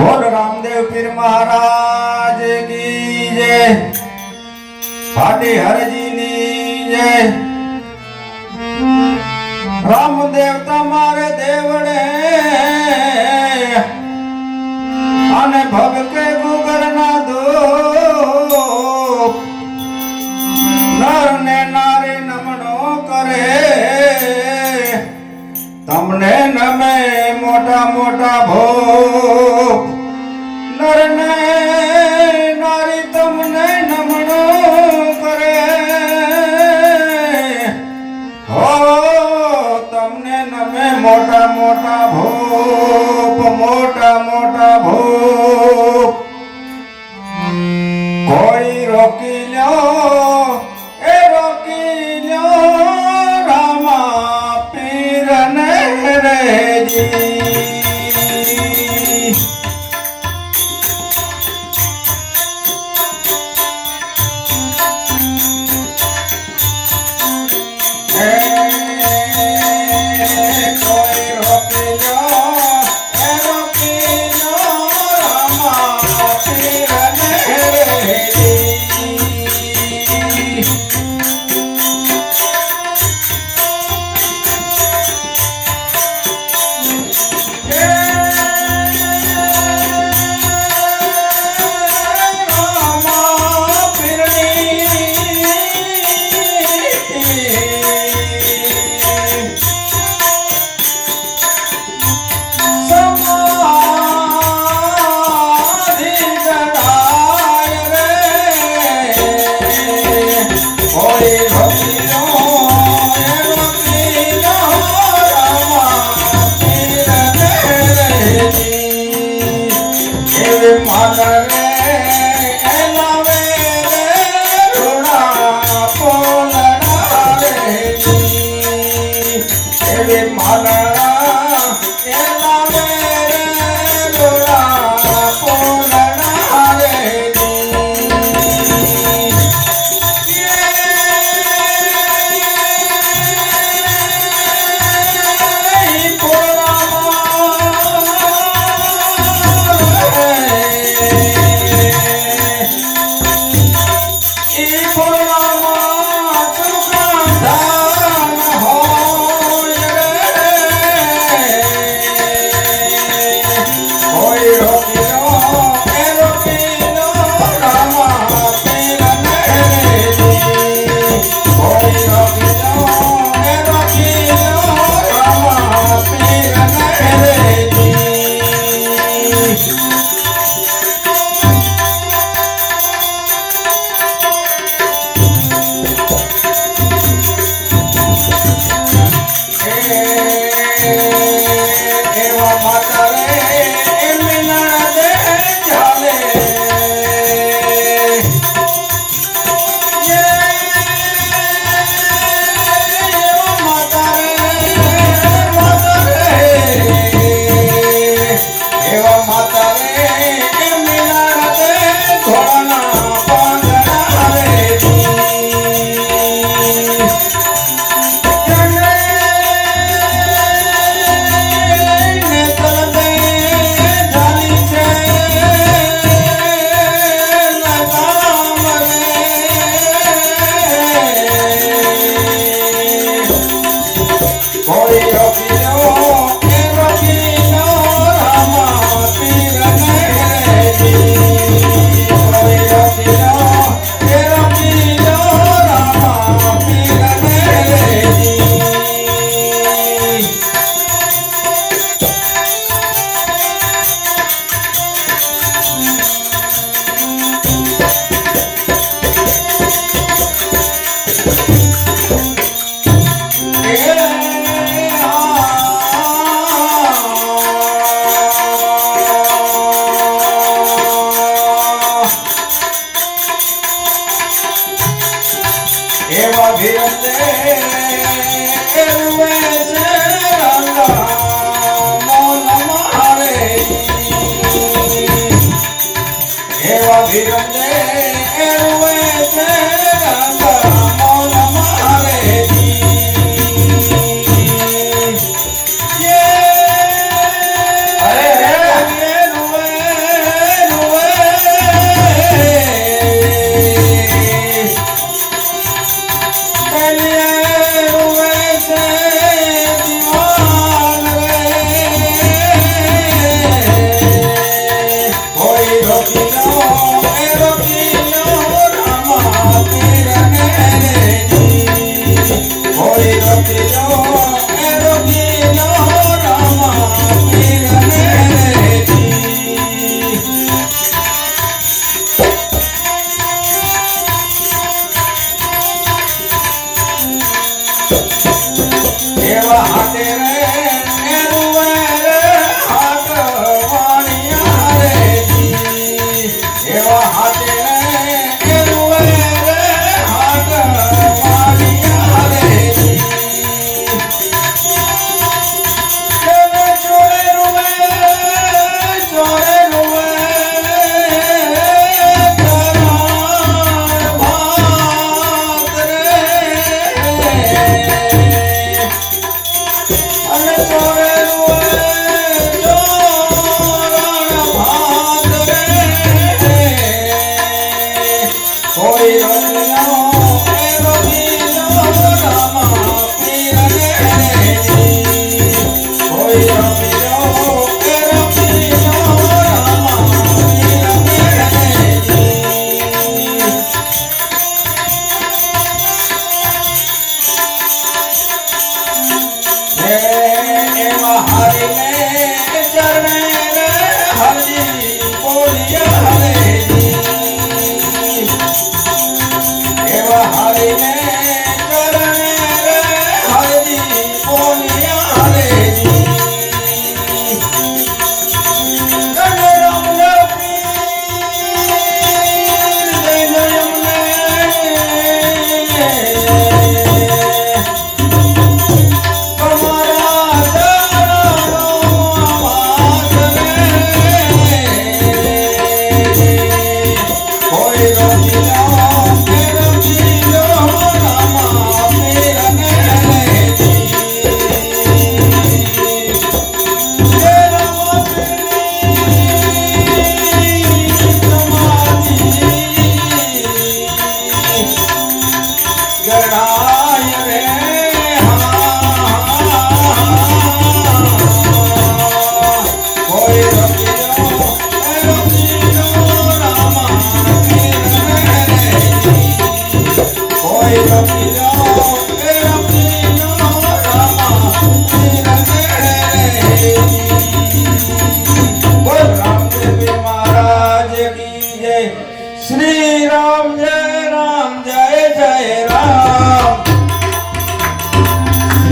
બોલ રામદેવ પીર મહારાજ કી જય. ભાટી હરજીની જય. રામદેવ તમારે દેવડે. અને ભગકે મોટા મોટા ભોગ નર નારી તમને નમણો કરે. હો, તમને નમે મોટા મોટા ભોપ, મોટા મોટા ભોગ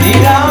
이라